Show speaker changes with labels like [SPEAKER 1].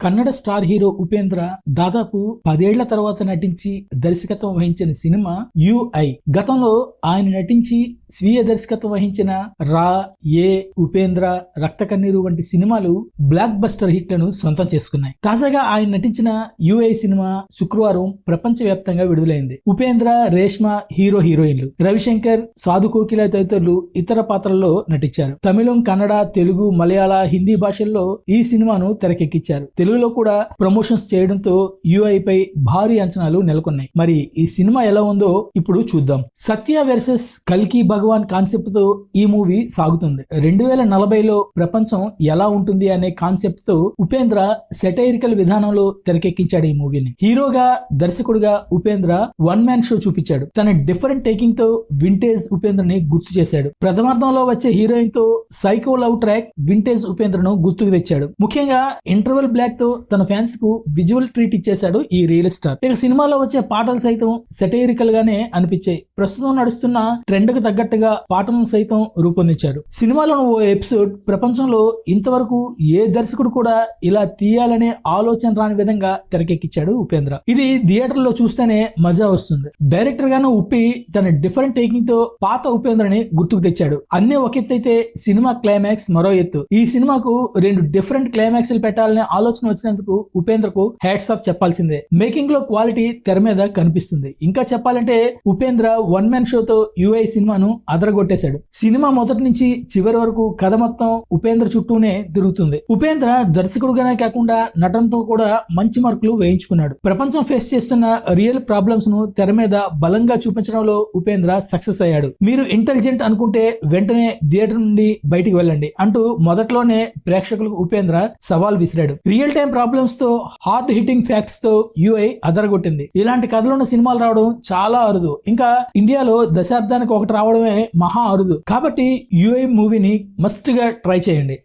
[SPEAKER 1] Kannada star hero Upendra దాదాపు పదేళ్ళ తర్వాత నటించి దర్శకత్వం వహించిన సినిమా యుఐ గతంలో ఆయన నటించి స్వీయ దర్శకత్వం వహించిన రా ఏ ఉపేంద్ర రక్త కన్నీరు వంటి సినిమాలు బ్లాక్ బస్టర్ హిట్లను సొంతం చేసుకున్నాయి. తాజాగా ఆయన నటించిన యుఐ సినిమా శుక్రవారం ప్రపంచవ్యాప్తంగా విడుదలైంది. ఉపేంద్ర రేష్మ హీరో హీరోయిన్లు రవిశంకర్ సాధు కోకిల తదితరులు ఇతర పాత్రల్లో నటించారు. తమిళం కన్నడ తెలుగు మలయాళ హిందీ భాషల్లో ఈ సినిమాను తెరకెక్కించారు. తెలుగులో కూడా ప్రమోషన్స్ చేయడంతో యుఐ పై భారీ అంచనాలు నెలకొన్నాయి. మరి ఈ సినిమా ఎలా ఉందో ఇప్పుడు చూద్దాం. సత్య వెర్సెస్ కల్కి భగవాన్ కాన్సెప్ట్తో ఈ మూవీ సాగుతుంది. రెండు వేల నలభైలో ప్రపంచం ఎలా ఉంటుంది అనే కాన్సెప్ట్తో ఉపేంద్ర సెటైరికల్ విధానంలో తెరకెక్కించాడు ఈ మూవీని. హీరోగా దర్శకుడుగా ఉపేంద్ర వన్ మ్యాన్ షో చూపించాడు. తన డిఫరెంట్ టేకింగ్తో వింటేజ్ ఉపేంద్రని గుర్తు చేశాడు. ప్రథమార్థంలో వచ్చే హీరోయిన్తో సైకో లవ్ ట్రాక్ వింటేజ్ ఉపేంద్రను గుర్తుకు తెచ్చాడు. ముఖ్యంగా ఇంటర్వెల్ బ్లాక్ తో తన ఫ్యాన్స్కు విజువల్ ట్రీట్ ఇచ్చేశాడు ఈ రియల్ స్టార్ ఇక సినిమాలో వచ్చే పాటలు సైతం సెటైరికల్ గానే అనిపించాయి. ప్రస్తుతం నడుస్తున్న ట్రెండ్కు తగ్గట్టుగా పాటలను సైతం రూపొందించాడు. సినిమాలోని ఓ ఎపిసోడ్ ప్రపంచంలో ఇంతవరకు ఏ దర్శకుడు కూడా ఇలా తీయాలనే ఆలోచన రాని విధంగా తెరకెక్కించాడు ఉపేంద్ర. ఇది థియేటర్లో చూస్తేనే మజా వస్తుంది. డైరెక్టర్ గాను ఉప్పి తన డిఫరెంట్ టేకింగ్తో పాత ఉపేంద్రని గుర్తుకు తెచ్చాడు. అన్నీ ఒక ఎత్తు అయితే సినిమా క్లైమాక్స్ మరో ఎత్తు. ఈ సినిమాకు రెండు డిఫరెంట్ క్లైమాక్స్ పెట్టాలనే ఆలోచన వచ్చినందుకు ఉపేంద్రకు హ్యాట్స్ ఆఫ్ చెప్పాల్సిందే. మేకింగ్లో క్వాలిటీ తెర మీద కనిపిస్తుంది. ఇంకా చెప్పాలంటే ఉపేంద్ర వన్ మ్యాన్ షోతో యుఐ సినిమాను అదరగొట్టేశాడు. సినిమా మొదటి నుంచి చివరి వరకు కథ మొత్తం ఉపేంద్ర చుట్టూనే తిరుగుతుంది. ఉపేంద్ర దర్శకుడుగానే కాకుండా నటనతో కూడా మంచి మార్కులు వేయించుకున్నాడు. ప్రపంచం ఫేస్ చేస్తున్న రియల్ ప్రాబ్లమ్స్ను తెర మీద బలంగా చూపించడంలో ఉపేంద్ర సక్సెస్ అయ్యాడు. మీరు ఇంటెలిజెంట్ అనుకుంటే వెంటనే థియేటర్ నుండి బయటికి వెళ్ళండి అంటూ మొదట్లోనే ప్రేక్షకులకు ఉపేంద్ర సవాల్ విసిరాడు. రియల్ టైం ప్రాబ్లమ్స్తో హార్డ్ హిట్టింగ్ ఫ్యాక్ట్స్తో యుఐ అదరగొట్టింది. ఇలాంటి కథలున్న సినిమాలు రావడం చాలా అరుదు. ఇంకా ఇండియాలో దశాబ్దానికి ఒకటి రావడమే మహా అరుదు. కాబట్టి యుఐ మూవీని మస్ట్గా ట్రై చేయండి.